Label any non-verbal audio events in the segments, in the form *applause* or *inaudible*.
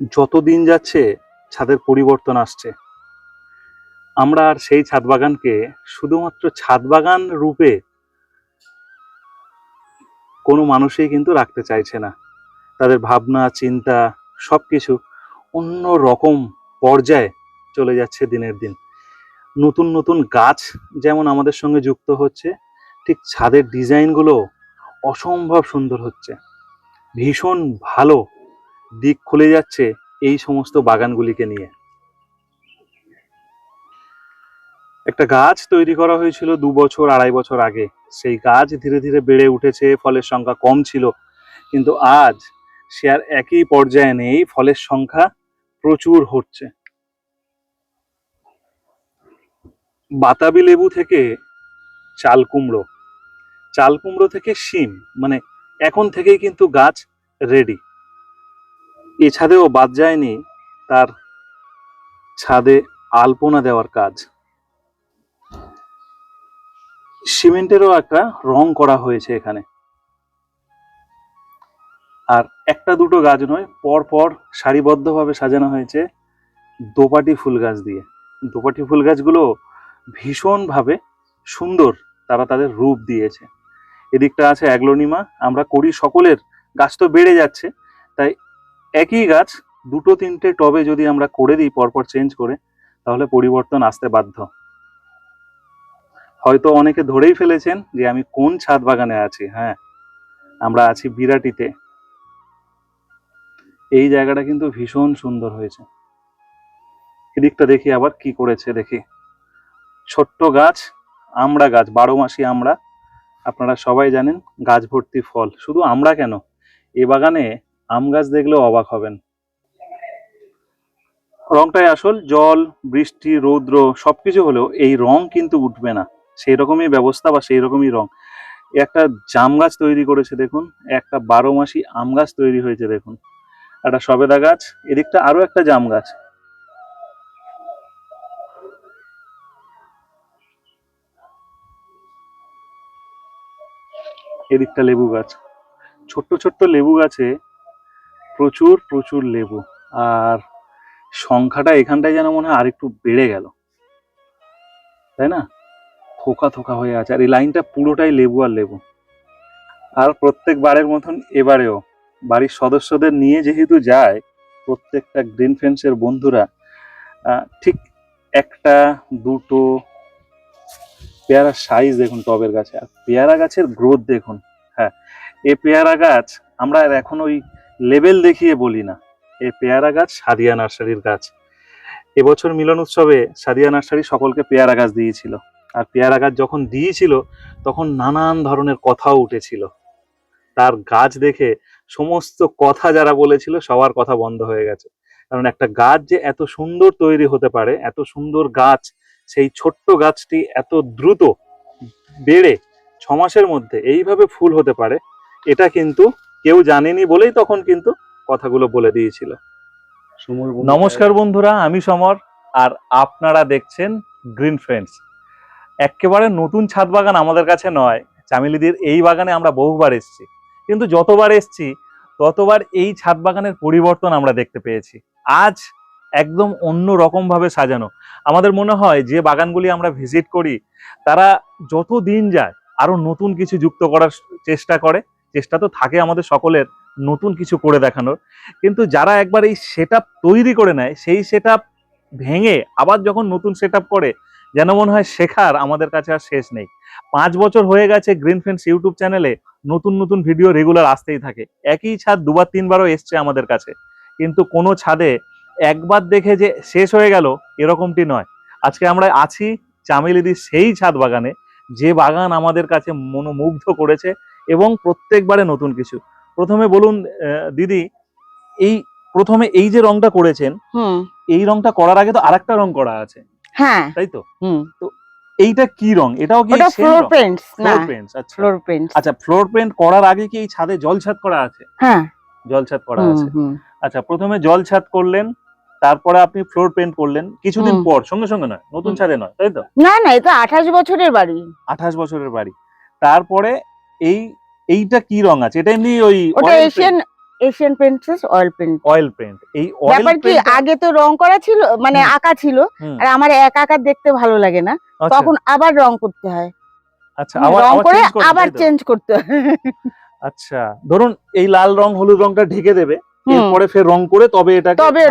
যত দিন যাচ্ছে, ছাদের পরিবর্তন আসছে। আমরা আর সেই ছাদ বাগানকে শুধুমাত্র ছাদ বাগান রূপে কোনো মানুষই কিন্তু রাখতে চাইছে না। তাদের ভাবনা, চিন্তা সব কিছু অন্য রকম পর্যায়ে চলে যাচ্ছে দিনের দিন। নতুন নতুন গাছ যেমন আমাদের সঙ্গে যুক্ত হচ্ছে, ঠিক ছাদের ডিজাইনগুলো অসম্ভব সুন্দর হচ্ছে। ভীষণ ভালো দিক খুলে যাচ্ছে এই সমস্ত বাগানগুলিকে নিয়ে। একটা গাছ তৈরি করা হয়েছিল দু বছর, আড়াই বছর আগে। সেই গাছ ধীরে ধীরে বেড়ে উঠেছে, ফলের সংখ্যা কম ছিল। কিন্তু আজ সে আর একই পর্যায়ে নেই, ফলের সংখ্যা প্রচুর হচ্ছে। বাতাবি লেবু থেকে চাল কুমড়ো। চাল কুমড়ো থেকে শিম মানে এখন থেকেই কিন্তু গাছ রেডি এ ছাদেও বাদ যায়নি তার ছাদে আলপনা দেওয়ার কাজ। সিমেন্টেরও একটা রং করা হয়েছে এখানে। আর একটা দুটো গাছ নয় পর পর সারিবদ্ধভাবে সাজানো হয়েছে দোপাটি ফুল গাছ দিয়ে। দোপাটি ফুল গাছগুলো ভীষণভাবে সুন্দর তারা তাদের রূপ দিয়েছে। এদিকটা আছে অ্যাগ্লোনিমা, আমরা করি সকলের, গাছ তো বেড়ে যাচ্ছে, তাই একই গাছ, দুটো তিনটে টবে যদি আমরা করে দিই, পরপর চেঞ্জ করে, তাহলে পরিবর্তন আসতে বাধ্য। হয়তো অনেকে ধরেই ফেলেছেন যে আমি কোন ছাদ বাগানে আছি হ্যাঁ আমরা আছি বিরাটিতে। এই জায়গাটা কিন্তু ভীষণ সুন্দর হয়েছে। এদিকটা দেখি আবার কি করেছে, দেখি। ছোট্ট গাছ আমড়া গাছ, বারো মাসি আমরা। আপনারা সবাই জানেন গাছ ভর্তি ফল। শুধু আমরা কেন? এ বাগানে আম গাছ দেখলেও অবাক হবেন। রংটাই আসল, জল, বৃষ্টি, রৌদ্র, সবকিছু হলেও এই রং কিন্তু উঠবে না। সেই রকমই ব্যবস্থা বা সেই রকমই রং। একটা জাম গাছ তৈরি করেছে দেখুন, একটা বারো মাসি আম গাছ তৈরি হয়েছে দেখুন। একটা সবেদা গাছ, এদিকটা আরও একটা জাম গাছ। এদিকটা লেবু গাছ। ছোট্ট ছোট্ট লেবু গাছে প্রচুর প্রচুর লেবু। আর সংখ্যাটা এখানটায় যেন মনে হয় আরেকটু বেড়ে গেল। তাই না? থোকা থোকা হয়ে আছে। আর এই লাইনটা পুরোটাই লেবু আর লেবু। আর প্রত্যেকবারের মতন এবারেও বাড়ির সদস্যদের নিয়ে যেহেতু যায়, প্রত্যেকটা গ্রিন ফ্রেন্ডসের বন্ধুরা ঠিক একটা, দুটো পেয়ারার সাইজ দেখুন টবের গাছে। আর পেয়ারা গাছের গ্রোথ দেখুন। হ্যাঁ এ পেয়ারা গাছ আমরা এখন ওই লেভেল দেখিয়ে বলি না এ পেয়ারা গাছ সাদিয়া নার্সারির গাছ। এবছর মিলন উৎসবে সাদিয়া নার্সারি সকলকে পেয়ারা গাছ দিয়েছিল। আর পেয়ারা গাছ যখন দিয়েছিল, তখন নানান ধরনের কথাও উঠেছিল। তার গাছ দেখে সমস্ত কথা যারা বলেছিল, সবার কথা বন্ধ হয়ে গেছে। কারণ একটা গাছ যে এত সুন্দর তৈরি হতে পারে, এত সুন্দর গাছ, সেই ছোট্ট গাছটি এত দ্রুত বেড়ে ছমাসের মধ্যে এইভাবে ফুল হতে পারে, এটা কিন্তু কেউ জানেনি বলেই তখন কিন্তু কথাগুলো বলে দিয়েছিল। নমস্কার বন্ধুরা আমি সমর আর আপনারা দেখছেন গ্রিন ফ্রেন্ডস একেবারে নতুন ছাদ বাগান আমাদের কাছে নয় চামেলিদের এই বাগানে আমরা বহুবার এসেছি। কিন্তু যতবার এসেছি ততবার এই ছাদ বাগানের পরিবর্তন আমরা দেখতে পেয়েছি। আজ একদম অন্য রকম ভাবে সাজানো। আমাদের মনে হয় যে বাগানগুলি আমরা ভিজিট করি তারা যত দিন যায় আরও নতুন কিছু যুক্ত করার চেষ্টা করে। চেষ্টা তো থাকে আমাদের সকলের নতুন কিছু করে দেখানোর। কিন্তু যারা একবার এই সেট তৈরি করে নেয়, সেই সেট ভেঙে আবার যখন নতুন সেট করে, যেন মনে হয় শেখার আমাদের কাছে আর শেষ নেই। পাঁচ বছর হয়ে গেছে গ্রিন ফ্রেন্ডস ইউটিউব চ্যানেলে নতুন নতুন ভিডিও রেগুলার আসতেই থাকে। একই ছাদ দুবার তিনবারও এসছে আমাদের কাছে। কিন্তু কোনো ছাদে একবার দেখে যে শেষ হয়ে গেল, এরকমটি নয়। আজকে আমরা আছি চামেলিদির সেই ছাদ বাগানে, যে বাগান আমাদের কাছে মনোমুগ্ধ করেছে। এবং প্রত্যেকবারে নতুন কিছু। প্রথমে বলুন দিদি এই প্রথমে এই যে রংটা করেছেন এই রংটা করার আগে তো আরেকটা রং করা আছে। হ্যাঁ। তাই তো? হুম। এইটা কি রং? এটাও কি ফ্লোর পেন্টস না। ফ্লোর পেন্টস আচ্ছা। ফ্লোর আচ্ছা ফ্লোর পেন্ট করার আগে কি এই ছাদে জল ছাদ করা আছে? হ্যাঁ। জল ছাদ করা আছে। আচ্ছা প্রথমে জল ছাদ করলেন তারপরে আপনি ফ্লোর পেন্ট করলেন কিছুদিন পর সঙ্গে সঙ্গে নয় নতুন ছাদে নয় তাই তো? না না এটা আঠাশ বছরের বাড়ি। আঠাশ বছরের বাড়ি। তারপরে এই এইটা কি রং আছে? এটা এমনি ওই ওটা Asian Asian princess oil print oil paint এই অয়েল ব্যাপার কি আগে তো রং করা ছিল মানে। আঁকা ছিল আর আমার এক আঁকা দেখতে ভালো লাগে না। তখন আবার রং করতে হয়। আচ্ছা আবার রং করে আবার চেঞ্জ করতে হয়। আচ্ছা ধরুন এই লাল রং হলুদ রংটা ঢেকে দেবে এরপরে ফের রং করে তবে এটাকে তবে।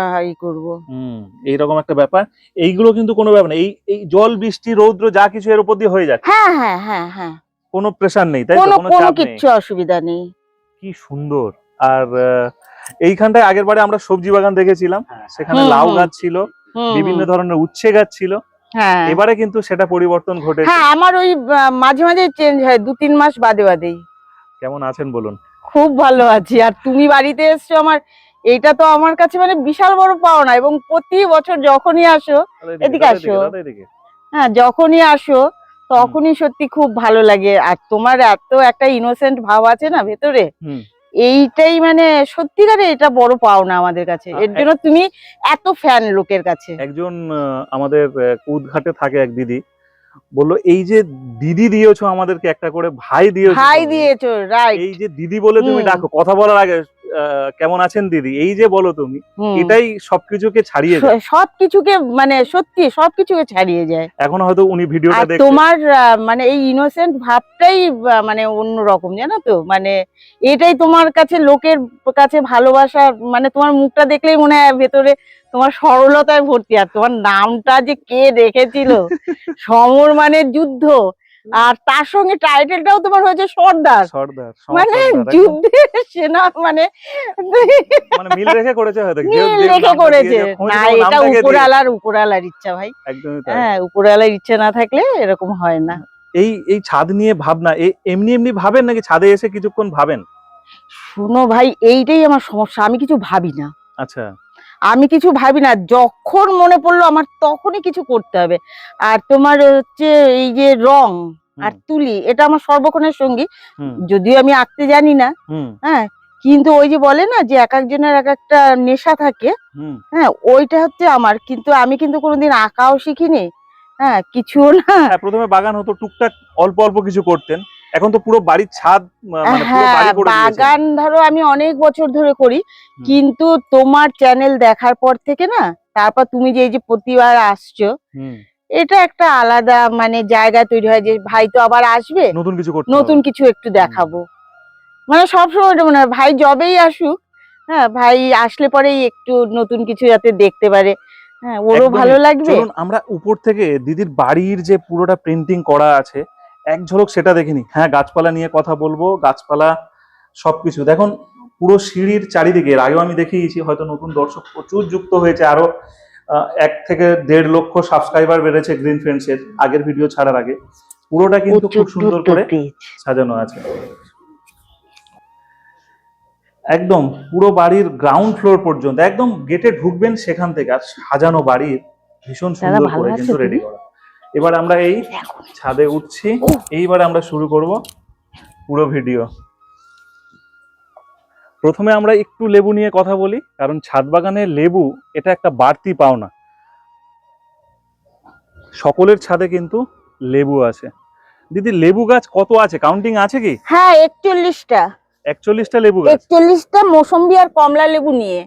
আহ, ই করব। হুম এইরকম একটা ব্যাপার। এইগুলো কিন্তু কোনো ব্যাপার না। এই এই জল বৃষ্টি রৌদ্র যা কিছু এর উপর দিয়ে হয়ে যাচ্ছে। হ্যাঁ হ্যাঁ হ্যাঁ হ্যাঁ। কোনো প্রেসার নেই তাই তো? কোনো কোনো কিচ্ছু অসুবিধা নেই। কি সুন্দর। আর এইখানটায় আগের বারে আমরা সবজি বাগান দেখেছিলাম। সেখানে লাউ গাছ ছিল বিভিন্ন ধরনের উচ্ছে গাছ ছিল। হ্যাঁ। এবারে কিন্তু সেটা পরিবর্তন ঘটেছে। হ্যাঁ আমার ওই মাঝে মাঝে চেঞ্জ হয় দু তিন মাস বাদে বাদেই কেমন আছেন বলুন? খুব ভালো আছি। আর তুমি বাড়িতে এসছো আমার এইটা তো আমার কাছে মানে বিশাল বড় পাওনা। এবং প্রতি বছর যখনই আসো এদিকে আসো। হ্যাঁ যখনই আসো তখনই সত্যি খুব ভালো লাগে। আর তোমার এত একটা ইনোসেন্ট ভাব আছে না ভেতরে এইটাই মানে সত্যিকারে এটা বড় পাওনা আমাদের কাছে। এর জন্য তুমি এত ফ্যান লোকের কাছে। একজন আমাদের আহ, কুদঘাটে থাকে এক দিদি। বলল এই যে দিদি দিয়েছ আমাদেরকে একটা করে ভাই দিয়েছ ভাই। দিয়েছ রাইট এই যে দিদি বলে তুমি ডাকো কথা বলার আগে কেমন আছেন দিদি? এই যে বলো তুমি এটাই সবকিছুকে ছাড়িয়ে যায়। সবকিছুকে মানে সত্যি সবকিছুকে ছাড়িয়ে যায়। এখন হয়তো উনি ভিডিওটা দেখছে। তোমার মানে এই ইনোসেন্ট ভাবটাই মানে অন্যরকম জানো তো? মানে এটাই তোমার কাছে লোকের কাছে ভালোবাসা মানে তোমার মুখটা দেখলেই মনে হয় ভেতরে তোমার সরলতায় ভর্তি। আর তোমার নামটা যে কে রেখেছিল *laughs* সমর মানে যুদ্ধ। আর তার সঙ্গে টাইটেলটাও তোমার হয়েছে সর্দার। সর্দার মানে যুদ্ধের সেনা মানে মানে মিল রেখে করেছে হয়তো মিল রেখে করেছে। না এটা উপরালার উপরালার ইচ্ছা ভাই। একদমই তাই। হ্যাঁ উপরালার ইচ্ছা না থাকলে এরকম হয় না। এই এই ছাদ নিয়ে ভাবনা এমনি এমনি ভাবেন নাকি ছাদে এসে কিছুক্ষণ ভাবেন? শুনো ভাই এইটাই আমার সমস্যা আমি কিছু ভাবি না। আচ্ছা। আমি কিছু ভাবি না যখন মনে পড়ল আমার তখনই কিছু করতে হবে। আর তোমার হচ্ছে এই যে রং আর তুলি এটা আমার সর্বক্ষণের সঙ্গী। যদিও আমি আঁকতে জানি না হ্যাঁ কিন্তু ওই যে বলে না যে এক একজনের এক একটা নেশা থাকে হ্যাঁ ওইটা হচ্ছে আমার। কিন্তু আমি কিন্তু কোনোদিন আঁকাও শিখিনি হ্যাঁ কিছু না। হ্যাঁ প্রথমে বাগান হতো টুকটাক অল্প অল্প কিছু করতেন। এখন তো পুরো বাড়ির ছাদ মানে হ্যাঁ বাগান ধরো আমি অনেক বছর ধরে করি কিন্তু তোমার চ্যানেল দেখার পর থেকে না তারপর তুমি যে যে প্রতিবার আসছো এটা একটা আলাদা মানে জায়গা তৈরি হয় যে ভাই তো আবার আসবে নতুন কিছু করতে নতুন কিছু একটু দেখাবো। মানে সবসময় মনে হয় ভাই যবেই আসুক হ্যাঁ ভাই আসলে পরেই একটু নতুন কিছু যাতে দেখতে পারে। হ্যাঁ ওরও ভালো লাগবে। আমরা উপর থেকে দিদির বাড়ির যে পুরোটা প্রিন্টিং করা আছে এক ঝলক সেটা দেখিনি। হ্যাঁ গাছপালা নিয়ে কথা বলব গাছপালা সবকিছু। দেখুন পুরো সিঁড়ির চারিদিকে আগেও আমি দেখিয়েছি হয়তো নতুন দর্শক প্রচুর যুক্ত হয়েছে আরও আহ, এক থেকে দেড় লক্ষ সাবস্ক্রাইবার বেড়েছে গ্রিন ফ্রেন্ডস এর আগের ভিডিও ছাড়ার আগে। পুরোটা কিন্তু খুব সুন্দর করে সাজানো আছে। একদম পুরো বাড়ির গ্রাউন্ড ফ্লোর পর্যন্ত একদম গেটে ঢুকবেন সেখান থেকে আর সাজানো বাড়ির ভীষণ সুন্দর করে কিন্তু রেডি করা। এবার আমরা এই ছাদে উঠছি। এইবার আমরা শুরু করব পুরো ভিডিও। প্রথমে আমরা একটু লেবু নিয়ে কথা বলি কারণ ছাদ বাগানে লেবু এটা একটা বাড়তি পাওনা। সকলের ছাদে কিন্তু লেবু আছে। দিদি লেবু গাছ কত আছে? কাউন্টিং আছে কি? হ্যাঁ একচল্লিশটা। একচল্লিশটা লেবু গাছ? একচল্লিশটা মৌসম্বি আর কমলা লেবু নিয়ে।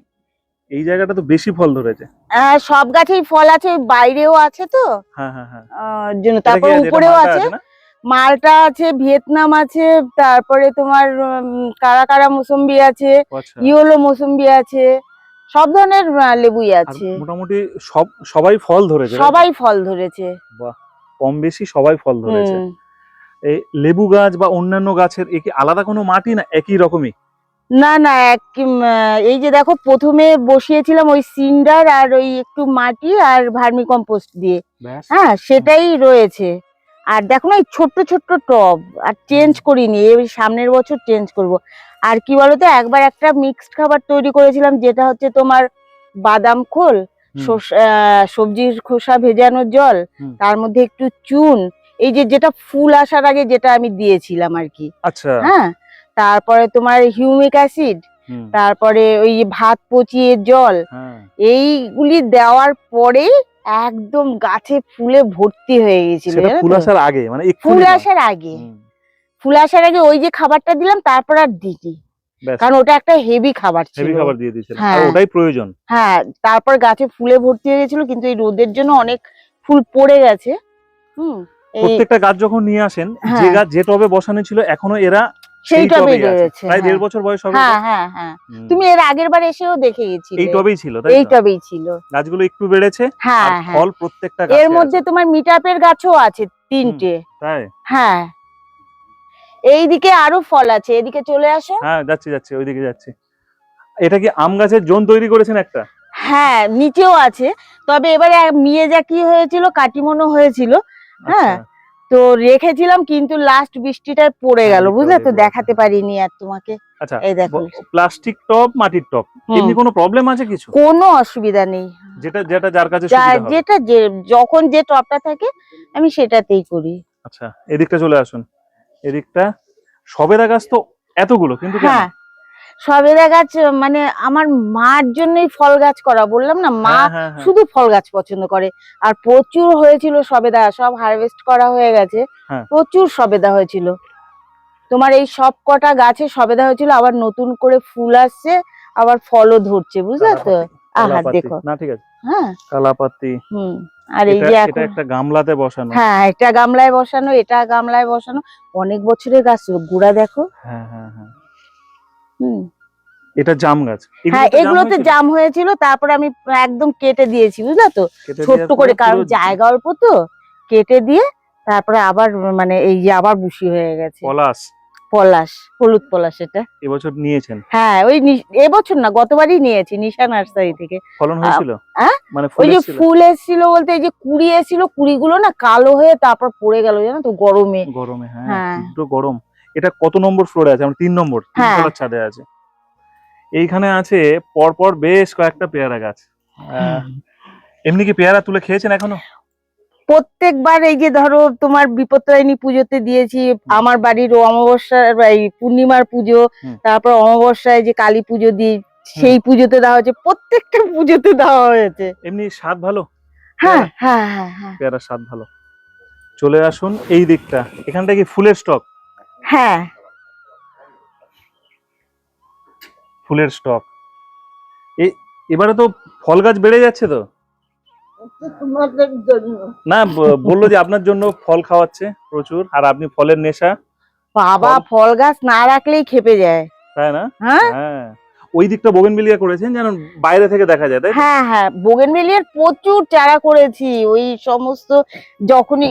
এই জায়গাটা তো বেশি ফল ধরেছে। আহ, সব গাছেই ফল আছে বাইরেও আছে তো। হ্যাঁ হ্যাঁ হ্যাঁ। জন্য তারপরে উপরেও আছে। মালটা আছে ভিয়েতনাম আছে তারপরে তোমার কারা কারা মৌসম্বি আছে আচ্ছা। ইয়োলো মৌসম্বি আছে সব ধরনের লেবুই আছে। মোটামুটি সব সবাই ফল ধরেছে সবাই ফল ধরেছে। কম বেশি সবাই ফল ধরেছে। এই লেবু গাছ বা অন্যান্য গাছের এ কি আলাদা কোনো মাটি না? একই রকমই? না না এক এই যে দেখো প্রথমে বসিয়েছিলাম ওই সিন্ডার আর ওই একটু মাটি আর ভার্মি কম্পোস্ট দিয়ে হ্যাঁ সেটাই রয়েছে। আর দেখো না এই ছোট্ট ছোট্ট টব। আর চেঞ্জ করিনি এই সামনের বছর চেঞ্জ করব। আর কি বলতো একবার একটা মিক্সড খাবার তৈরি করেছিলাম যেটা হচ্ছে তোমার বাদাম খোল সবজির খোসা ভেজানো জল তার মধ্যে একটু চুন এই যে যেটা ফুল আসার আগে যেটা আমি দিয়েছিলাম আর কি। আচ্ছা। হ্যাঁ তারপরে তোমার হিউমিক অ্যাসিড তারপরে ওই ভাত পচিয়ে জল হ্যাঁ। এইগুলি দেওয়ার পরেই একদম গাছে ফুলে ভর্তি হয়ে গেছিল ফুল আসার আগে মানে ফুল আসার আগে। ফুল আসার আগে ওই যে খাবারটা দিলাম তারপর আর দিইনি। কারণ ওটা একটা হেভি খাবার ছিল। হেভি খাবার দিয়ে দিয়েছেন আর হ্যাঁ। ওটাই প্রয়োজন। হ্যাঁ তারপর গাছে ফুলে ভর্তি হয়ে গেছিল কিন্তু এই রোদের জন্য অনেক ফুল পড়ে গেছে। হুম প্রত্যেকটা গাছ যখন নিয়ে আসেন যে হ্যাঁ। গাছ যে টবে বসানো ছিল এখনও এরা সেই টবেই রয়েছে প্রায় হ্যাঁ। দেড় বছর বয়স হবে হ্যাঁ হ্যাঁ হ্যাঁ। তুমি এর আগের বার এসেও দেখে গেছিলে। এই টবেই ছিল তাই এই টবেই ছিল। গাছগুলো একটু বেড়েছে হ্যাঁ হ্যাঁ ফল প্রত্যেকটা এর মধ্যে তোমার মিটাপের গাছও আছে তিনটে। তাই? হ্যাঁ। এইদিকে আরও ফল আছে এদিকে চলে আসো। হ্যাঁ যাচ্ছি যাচ্ছি ওইদিকে যাচ্ছি। এটা কি আম গাছের জোন তৈরি করেছেন একটা? হ্যাঁ নিচেও আছে। তবে এবারে মিয়ে যা কি হয়েছিল কাটিমনো হয়েছিল। হ্যাঁ, আচ্ছা, তো রেখেছিলাম কিন্তু লাস্ট বৃষ্টিটা পড়ে হ্যাঁ, গেল বুঝলে তো দেখাতে পারিনি আর তোমাকে। আচ্ছা এই দেখো। প্লাস্টিক টব মাটির টব এমনি কোনো প্রবলেম আছে কিছু? কোনো অসুবিধা নেই। যেটা যেটা যার কাছে সুবিধা হবে। যেটা যে যখন যে টপটা থাকে আমি সেটাতেই করি। আচ্ছা এদিকটা চলে আসুন। এদিকটা সবেদা গাছ তো এতগুলো কিন্তু হ্যাঁ সবেদা গাছ মানে আমার মার জন্যই ফল গাছ করা বললাম না? মা হ্যাঁ, হ্যাঁ, হ্যাঁ। শুধু ফল গাছ পছন্দ করে। আর প্রচুর হয়েছিল সবেদা সব হারভেস্ট করা হয়ে গেছে। প্রচুর সবেদা হয়েছিল। তোমার এই সব কটা গাছে সবেদা হয়েছিল আবার নতুন করে ফুল আসছে আবার ফলও ধরছে বুঝলে তো? কালাপাতি, আহা কালাপাতি। দেখো। না ঠিক আছে। হ্যাঁ। কালাপাতি। হুম। আর এই যে এটা একটা গামলাতে বসানো। হ্যাঁ এটা গামলায় বসানো এটা গামলায় বসানো। অনেক বছরের গাছ। গুড়া দেখো। হ্যাঁ হ্যাঁ হ্যাঁ। হুম। এটা জাম গাছ। হ্যাঁ এগুলোতে জাম হয়েছিল? তারপরে আমি একদম কেটে দিয়েছি বুঝলে তো? ছোট্ট করে কারণ জায়গা অল্প তো কেটে দিয়ে তারপরে আবার মানে এই যে আবার বুশি হয়ে গেছে। পলাশ। পলাশ হলুদ পলাশ এটা। এবছর নিয়েছেন? হ্যাঁ ওই এবছর না গতবারই নিয়েছি নিশা নার্সারি থেকে। ফলন হয়েছিল? আহ? মানে ওই যে ফুল এসেছিল বলতে এই যে কুড়ি এসেছিল কুড়িগুলো না কালো হয়ে তারপর পড়ে গেল জানো তো গরমে। গরমে হ্যাঁ হ্যাঁ। তীব্র গরম। এটা কত নম্বর ফ্লোরে আছে? আমরা তিন নম্বর তিন হ্যাঁ। ছাদে আছে। এইখানে আছে পরপর বেশ কয়েকটা পেয়ারা গাছ। এমনি কি পেয়ারা তুলে খেয়েছেন এখনও? প্রত্যেকবার এই যে ধরো তোমার বিপত্তারিণী পুজোতে দিয়েছি আমার বাড়ির অমাবস্যার এই পূর্ণিমার পুজো তারপর অমাবস্যায় যে কালী পুজো দিই সেই পুজোতে দেওয়া হয়েছে প্রত্যেকটা পুজোতে দেওয়া হয়েছে। এমনি স্বাদ ভালো? হ্যাঁ হ্যাঁ হ্যাঁ হ্যাঁ। পেয়ারার স্বাদ ভালো। চলে আসুন এই দিকটা। এখানটা কি ফুলের স্টক? হ্যাঁ। ফুলের স্টক। এবারে তো ফল গাছ বেড়ে যাচ্ছে তো? না বলল যে আপনার জন্য ফল খাওয়াচ্ছে প্রচুর আর আপনি ফলের নেশা। বাবা ফল- গাছ না রাখলেই খেপে যায়। তাই না? হ্যাঁ? হ্যাঁ। ওই দিকটা বোগেনবিলিয়া করেছেন যেন বাইরে থেকে দেখা যায় তাই? হ্যাঁ হ্যাঁ বোগেনভেলিয়ার প্রচুর চারা করেছি ওই সমস্ত যখনই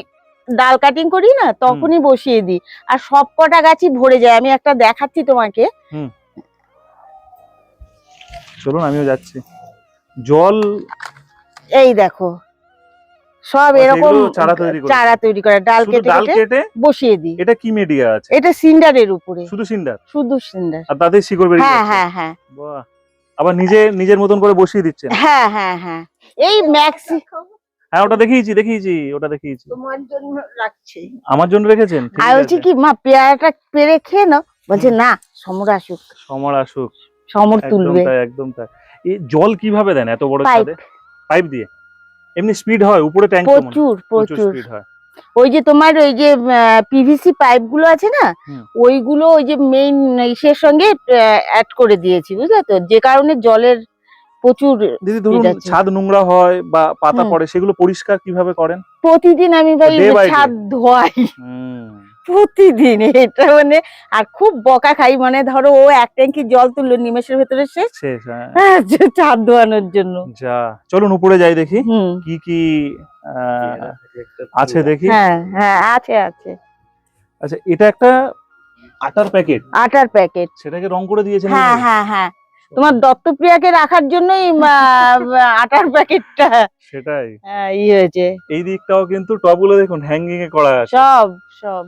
ডাল কাটিং করি না তখনই বসিয়ে দিই। আর সব কটা গাছই ভরে যায় আমি একটা দেখাচ্ছি তোমাকে। চলুন আমিও যাচ্ছি। জল এই দেখো সব আচ্ছা, এরকম চারা তৈরি করে ডাল কেটে কেটে বসিয়ে দিই। এটা কি মিডিয়া আছে? এটা সিন্ডারের উপরে। শুধু সিন্ডার? শুধু সিন্ডার। আর তাতেই শিকড় বেরিয়ে হ্যাঁ হ্যাঁ হ্যাঁ। বাহ। আবার নিজে নিজের মতন করে বসিয়ে দিচ্ছেন? হ্যাঁ হ্যাঁ হ্যাঁ। এই ম্যাক্সি হ্যাঁ ওটা দেখিয়েছি দেখিয়েছি ওটা দেখিয়েছি। তোমার জন্য রাখছি। আমার জন্য রেখেছেন? আর বলছি কি মা পেয়ারাটা পেরে খেয়ে নাও? বলছে না সমর আসুক। সমর আসুক। সমর একদম তুলবে। তাই একদম তাই। এই জল কীভাবে দেন এত বড় পাইপ ছাদে? পাইপ। দিয়ে? এমনি স্পিড হয় উপরে ট্যাঙ্ক প্রচুর প্রচুর প্রচুর। স্পিড হয়। ওই যে তোমার ওই যে পিভিসি পাইপগুলো আছে না? ওইগুলো ওই যে মেইন ইসের সঙ্গে অ্যাড করে দিয়েছি বুঝলে তো? যে কারণে জলের প্রচুর দিদি ধরুন ছাদ নোংরা হয় বা পাতা পড়ে সেগুলো পরিষ্কার কীভাবে করেন? প্রতিদিন আমি ভাই. ছাদ ধোয়াই। প্রতিদিন এটা মানে আর খুব বকা খাই মানে ধরো ও এক ট্যাঙ্কি জল তুললো নিমেষের ভেতরে শেষ। হ্যাঁ। হ্যাঁ, ছাদ ধোয়ানোর জন্য। যা চলুন উপরে যাই দেখি। কি কি আছে দেখি। হ্যাঁ হ্যাঁ আছে আছে। আচ্ছা এটা একটা আটার প্যাকেট। আটার প্যাকেট। সেটাকে রং করে দিয়েছেন হ্যাঁ হ্যাঁ হ্যাঁ। তোমার দত্তপ্রিয়াকে রাখার জন্যই আটার প্যাকেটটা। সেটাই। ই হয়েছে। এই দিকটাও কিন্তু টপগুলো দেখুন হ্যাঙ্গিং এ করা আছে। সব সব।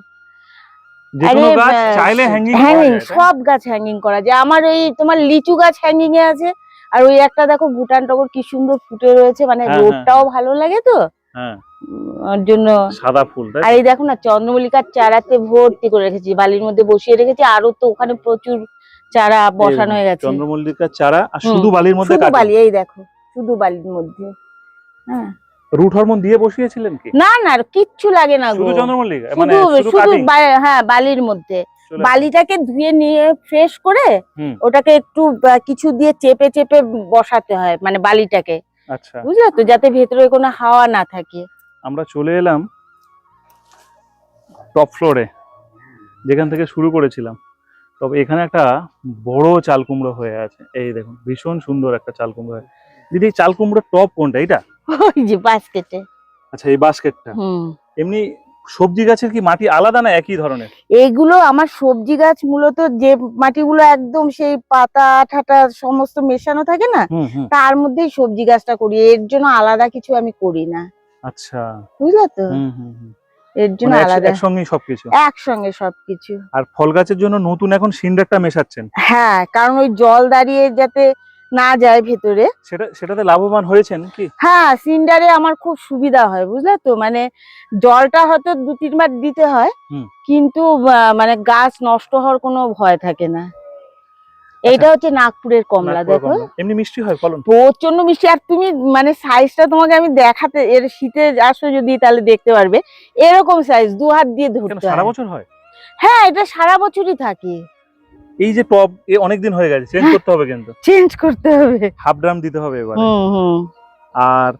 গাছ চাইলে হ্যাঙ্গিং হ্যাঙ্গিং সব গাছ হ্যাঙ্গিং করা যায়। আমার ওই তোমার লিচু গাছ হ্যাঙ্গিং এ আছে। আর ওই একটা দেখো ভুটান টগর কি সুন্দর ফুটে রয়েছে। মানে হ্যাঁ, ভালো লাগে তো। হ্যাঁ। ওর জন্য সাদা ফুল আর এই দেখো না চন্দ্রমল্লিকার চারাতে ভর্তি করে রেখেছি। বালির মধ্যে বসিয়ে রেখেছি। আরও তো ওখানে প্রচুর চারা বসানো হয়ে গেছে। চন্দ্রমল্লিকার চারা আর শুধু বালির মধ্যে শুধু বালি এই দেখো শুধু বালির মধ্যে। হ্যাঁ। রুট হরমোন দিয়ে বসিয়েছিলেন কি? না না কিচ্ছু লাগে না শুধু চন্দ্রমল্লিকা মানে শুধু হ্যাঁ বালির মধ্যে। বালিটাকে ধুয়ে নিয়ে ফ্রেশ করে ওটাকে একটু কিছু দিয়ে চেপে চেপে বসাতে হয় মানে বালিটাকে। আচ্ছা। বুঝলে তো? যাতে ভেতরে কোনো হাওয়া না থাকে। আমরা চলে এলাম টপ ফ্লোরে যেখান থেকে শুরু করেছিলাম। তবে এখানে একটা বড় চাল কুমড়ো হয়ে আছে। এই দেখুন ভীষণ সুন্দর একটা চাল কুমড়ো হয়ে দিদি চাল কুমড়োর টপ কোনটা? এটা ওই যে বাস্কেটে। আচ্ছা এই বাস্কেটটা। হুম। এমনি সবজি গাছের কি মাটি আলাদা না একই ধরনের? এইগুলো আমার সবজি গাছ মূলত যে মাটিগুলো একদম সেই পাতা ঠাটা সমস্ত মেশানো থাকে না তার মধ্যেই সবজি গাছটা করি। এর জন্য আলাদা কিছু আমি করি না। আচ্ছা। বুঝলে তো? হুম হুম। এর জন্য মানে আলাদা। একসঙ্গেই সবকিছু? একসঙ্গে সবকিছু। আর ফল গাছের জন্য নতুন এখন সিন্ডারটা মেশাচ্ছেন? হ্যাঁ কারণ ওই জল দাঁড়িয়ে যাতে না যায় ভেতরে। সেটা সেটাতে লাভবান হয়েছেন কি? হ্যাঁ সিন্ডারে আমার খুব সুবিধা হয় বুঝলে তো? মানে জলটা হয়তো দু তিনবার দিতে হয়। কিন্তু মানে গাছ নষ্ট হওয়ার কোনো ভয় থাকে না। এইটা হচ্ছে নাগপুরের কমলা দেখো এমনি মিষ্টি হয় ফলন? প্রচণ্ড মিষ্টি আর তুমি মানে সাইজটা তোমাকে আমি দেখাতে এর শীতে আসো যদি তাহলে দেখতে পারবে। এরকম সাইজ দু হাত দিয়ে ধরতে সারা বছর হয়? হ্যাঁ এটা সারা বছরই থাকে। এই যে টব এ অনেকদিন হয়ে গেছে চেঞ্জ করতে হবে কিন্তু। চেঞ্জ করতে হবে। হাফ ড্রাম দিতে হবে এবারে। হুম হুম। আর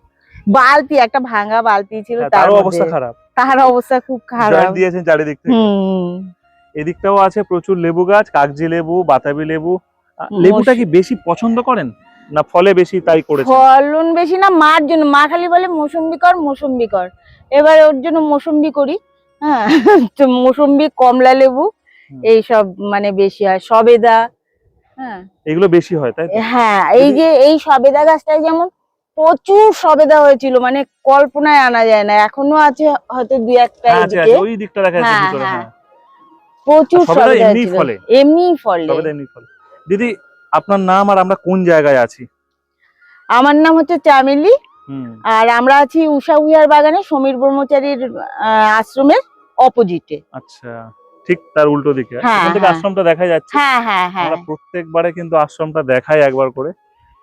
বালতি একটা ভাঙা বালতি ছিল হ্যাঁ, তার অবস্থা খারাপ। তার অবস্থা খুব খারাপ। দিয়েছেন চারিদিক থেকে। হুম। এদিকটাও আছে প্রচুর লেবু গাছ কাগজি লেবু বাতাবি লেবু লেবুটা কি বেশি পছন্দ করেন? না ফলে বেশি তাই করেছেন? ফলন বেশি না মার জন্য। মা খালি বলে মৌসুম্বি কর মৌসুম্বি কর। এবার ওর জন্য মৌসুম্বি করি। হ্যাঁ *laughs* তো মৌসুম্বি কমলা লেবু হুম। এই সব মানে বেশি হয়। সবেদা হ্যাঁ। এগুলো বেশি হয় তাই হ্যাঁ এই যে এই সবেদা গাছটায় যেমন প্রচুর সবেদা হয়েছিল মানে কল্পনায় আনা যায় না। এখনও আছে হয়তো দুই একটা হ্যাঁ, আছে এদিকে। ওই দিকটা দেখা যাচ্ছে হ্যাঁ, হ্যাঁ। প্রচুর সবেদা হয়েছিল। ফলে? এমনি ফলে। সবেদা এমনি ফল। দিদি আপনার নাম আর আমরা কোন জায়গায় আছি? আমার নাম হচ্ছে চামেলি। হুম। আর আমরা আছি উষা উইয়ার বাগানে সমীর ব্রহ্মচারীর আশ্রমের অপোজিটে আচ্ছা ঠিক তার উল্টো দিকে। হ্যাঁ, থেকে হ্যাঁ। আশ্রমটা দেখা যাচ্ছে। হ্যাঁ হ্যাঁ হ্যাঁ। আমরা প্রত্যেকবারে কিন্তু আশ্রমটা দেখাই একবার করে।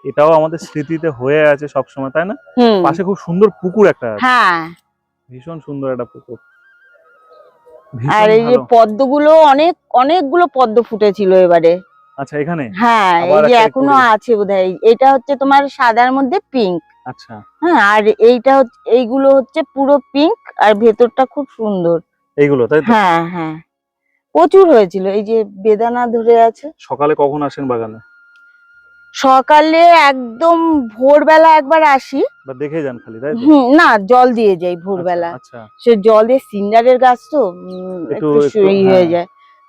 এটাও আমাদের স্মৃতিতে হয়ে আছে সব সময় তাই না? পাশে খুব সুন্দর পুকুর একটা আছে। হ্যাঁ। ভীষণ সুন্দর একটা পুকুর। আর এই যে পদ্মগুলো অনেক অনেকগুলো পদ্ম ফুটেছিল এবারে। আচ্ছা এখানে? হ্যাঁ এই যে এখনও আছে বোধহয়। এটা হচ্ছে তোমার সাদার মধ্যে পিঙ্ক আচ্ছা। হ্যাঁ আর এইটা এইগুলো হচ্ছে পুরো পিঙ্ক আর ভেতরটা খুব সুন্দর। এইগুলো তাই তো? হ্যাঁ হ্যাঁ। প্রচুর হয়েছিল। এই যে বেদানা ধরে আছে। সকালে কখন আসেন বাগানে? সকালে একদম ভোরবেলা একবার আসি। দেখে যান খালি তাই হুম না জল দিয়ে যাই ভোরবেলা। আচ্ছা, আচ্ছা সে জল দিয়ে সিন্ডারের গাছ তো একটু- হয়ে হ্যাঁ। যায়।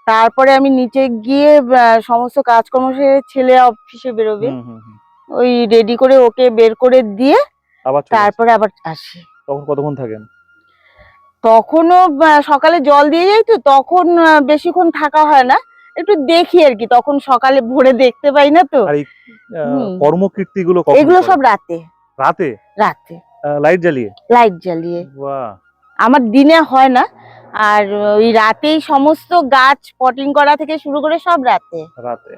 তারপরে আমি নিচে গিয়ে সমস্ত কাজকর্ম সেরে ছেলে অফিসে বেরোবে। ওই রেডি করে ওকে বের করে দিয়ে। তারপরে আবার আসি। তখন কতক্ষণ থাকেন? তখনও সকালে জল দিয়ে যাই তো তখন বেশিক্ষণ থাকা হয় না। একটু দেখি আর কি তখন সকালে ভোরে দেখতে পাই না তো। কর্মকীর্তি গুলো এগুলো সব রাতে। রাতে? রাতে। লাইট জ্বালিয়ে? লাইট জ্বালিয়ে। আমার দিনে হয় না। আর ওই রাতেই সমস্ত গাছ পটিং করা থেকে শুরু করে সব রাতে। রাতে।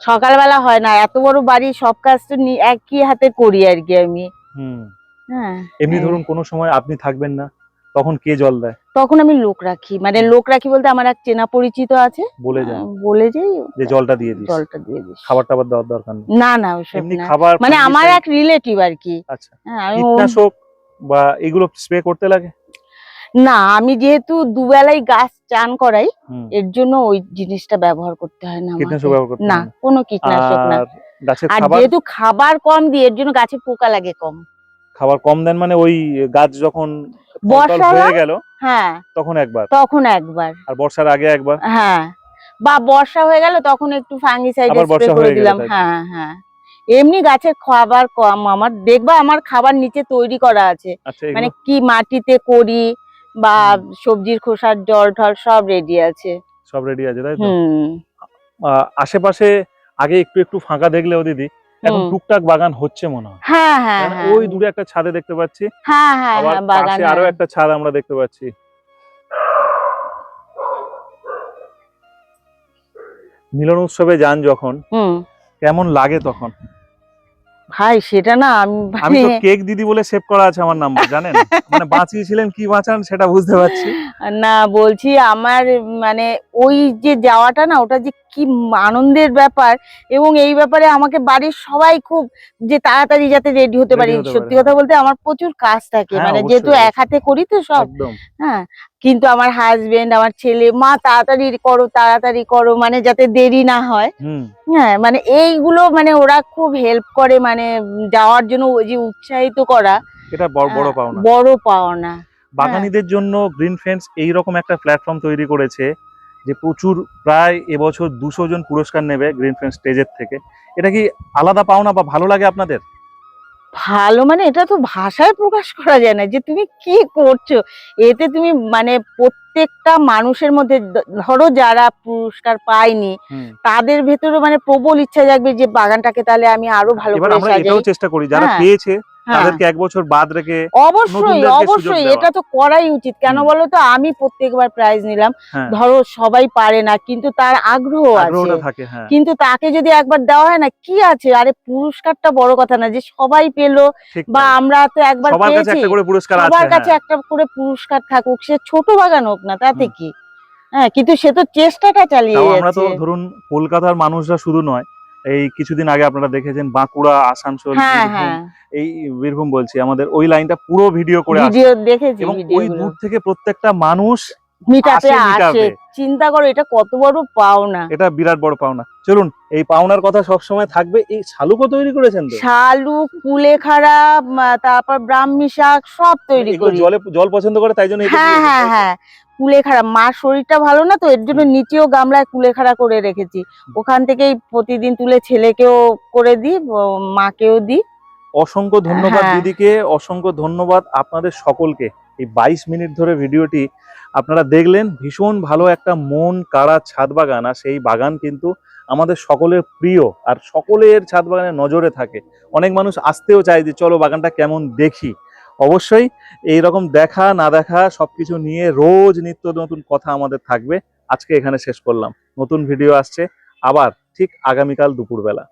সকালবেলা হয় না এত বড় বাড়ি সব কাজ তো একই হাতে করি আর কি আমি। হুম। হ্যাঁ। এমনি হ্যাঁ। ধরুন কোনো সময় আপনি থাকবেন না তখন কে জল দেয়? তখন আমি লোক রাখি মানে লোক রাখি বলতে আমার এক চেনা পরিচিত আছে। বলে আহ, বলে যাই যে জলটা দিয়ে দিস। জলটা দিয়ে দিস। খাবার টাবার দেওয়ার দরকার নেই। না না ওইসব এমনি খাবার মানে আমার এক রিলেটিভ আর কি। আচ্ছা। হ্যাঁ কীটনাশক বা এগুলো স্প্রে করতে লাগে? না আমি যেহেতু দুবেলাই গাছ চান করাই এর জন্য ওই জিনিসটা ব্যবহার করতে হয় না না কোনো কীটনাশক না। আর যেহেতু খাবার কম দিই এর জন্য গাছে পোকা লাগে কম। খাবার কম দেন মানে ওই গাছ যখন বর্ষা হয়ে গেল হ্যাঁ। তখন একবার। তখন একবার। আর বর্ষার আগে একবার। হ্যাঁ। বা বর্ষা হয়ে গেল তখন একটু ফাঙ্গিসাইড স্প্রে করে দিলাম। হ্যাঁ হ্যাঁ। এমনি গাছের খাবার কম। আমার দেখবা আমার খাবার নিচে তৈরি করা আছে। আচ্ছা মানে কি মাটিতে করি বা সবজির খোসার জল টল সব রেডি আছে। সব রেডি আছে তাই তো? আশেপাশে আগে একটু একটু ফাঁকা দেখলেও দিদি এখন টুকটাক বাগান হচ্ছে মনে হয়। হ্যাঁ হ্যাঁ? হ্যাঁ। ওই দূরে একটা ছাদে দেখতে পাচ্ছি হ্যাঁ হ্যাঁ হ্যাঁ বাগান আরও হ্যাঁ। একটা ছাদ আমরা দেখতে পাচ্ছি। মিলন উৎসবে যান যখন কেমন লাগে তখন? ভাই সেটা না আমি আমি তো কেক দিদি বলে সেভ করা আছে আমার নাম্বার জানেন? মানে বাঁচিয়েছিলেন কি বাঁচান সেটা বুঝতে পারছি। না বলছি আমার মানে ওই যে যাওয়াটা না ওটা যে কি আনন্দের ব্যাপার এবং এই ব্যাপারে আমাকে বাড়ির সবাই খুব যে তাড়াতাড়ি যাতে রেডি হতে পারি সত্যি কথা বলতে আমার প্রচুর কাজ থাকে হ্যাঁ, মানে যেহেতু এক হাতে করি তো সব হ্যাঁ কিন্তু আমার হাজবেন্ড আমার ছেলে মা তাড়াতাড়ি করো তাড়াতাড়ি করো মানে যাতে দেরি না হয়। হ্যাঁ মানে এইগুলো মানে ওরা খুব হেল্প করে মানে যাওয়ার জন্য ওই যে উৎসাহিত করা এটা বড় বড় আহ, পাওনা। বড় পাওনা বাগানীদের জন্য গ্রিন ফ্রেন্ডস এইরকম একটা প্ল্যাটফর্ম তৈরি করেছে যে প্রচুর প্রায় এবছর দুশো জন পুরস্কার নেবে গ্রিন ফ্রেন্ডস স্টেজের থেকে। এটা কি আলাদা পাওনা বা ভালো লাগে আপনাদের? ভালো মানে এটা তো ভাষায় প্রকাশ করা যায় না যে তুমি কি করছ? এতে তুমি মানে প্রত্যেকটা মানুষের মধ্যে ধরো যারা পুরস্কার পায়নি তাদের ভেতরে মানে প্রবল ইচ্ছা জাগবে যে বাগানটাকে তাহলে আমি আরও ভালো করে সাজাই। চেষ্টা করি যারা হ্যাঁ, পেয়েছে তাদেরকে এক বছর বাদ রেখে অবশ্যই অবশ্যই এটা তো করাই উচিত। কেন। বলো তো আমি প্রত্যেকবার প্রাইজ নিলাম। হ্যাঁ। ধরো সবাই পারে না কিন্তু তার আগ্রহ আছে। হ্যাঁ। কিন্তু তাকে যদি একবার দেওয়া হয় না কি আছে? আরে পুরস্কারটা বড় কথা না যে সবাই পেল বা আমরা তো একবার সবার কাছে পেয়েছি। একটা করে পুরস্কার সবার কাছে হ্যাঁ। একটা করে পুরস্কার থাকুক সে ছোট বাগান হোক না তাতে কি? হ্যাঁ কিন্তু সে তো চেষ্টাটা চালিয়ে আমরা তো ধরুন কলকাতার মানুষরা শুধু নয় এই কিছুদিন আগে আপনারা দেখেছেন বাঁকুড়া আসানসোল হ্যাঁ হ্যাঁ। এই বীরভূম বলছি আমাদের ওই লাইনটা পুরো ভিডিও করে ভিডিও দেখেছি এবং ওই দূর থেকে প্রত্যেকটা মানুষ মিটাপে আসে। চিন্তা করো এটা কত বড় পাওনা। এটা বিরাট বড় পাওনা। চলুন এই পাওনার কথা সবসময় থাকবে। এই শালুকও তৈরি করেছেন তো? শালুক কুলেখাড়া তারপর ব্রাহ্মী শাক সব তৈরি করি। জলে জল পছন্দ করে তাই জন্য হ্যাঁ হ্যাঁ হ্যাঁ। কুলেখাড়া মার শরীরটা ভালো না তো? এর জন্য নিচেও গামলায় কুলেখাড়া করে রেখেছি। ওখান থেকেই প্রতিদিন তুলে ছেলেকেও করে দিই মাকেও দিই। অসংখ্য ধন্যবাদ হ্যাঁ। দিদিকে অসংখ্য ধন্যবাদ আপনাদের সকলকে। এই বাইশ মিনিট ধরে ভিডিওটি আপনারা দেখলেন ভীষণ ভালো একটা মন কাড়া ছাদ বাগান। আর সেই বাগান কিন্তু আমাদের সকলের প্রিয়। আর সকলের ছাদ বাগানের নজরে থাকে। অনেক মানুষ আসতেও চায় যে চলো বাগানটা কেমন দেখি? অবশ্যই এই রকম দেখা, না দেখা সবকিছু নিয়ে রোজ নিত্য নতুন কথা আমাদের থাকবে। আজকে এখানে শেষ করলাম। নতুন ভিডিও আসছে আবার ঠিক আগামীকাল দুপুরবেলা।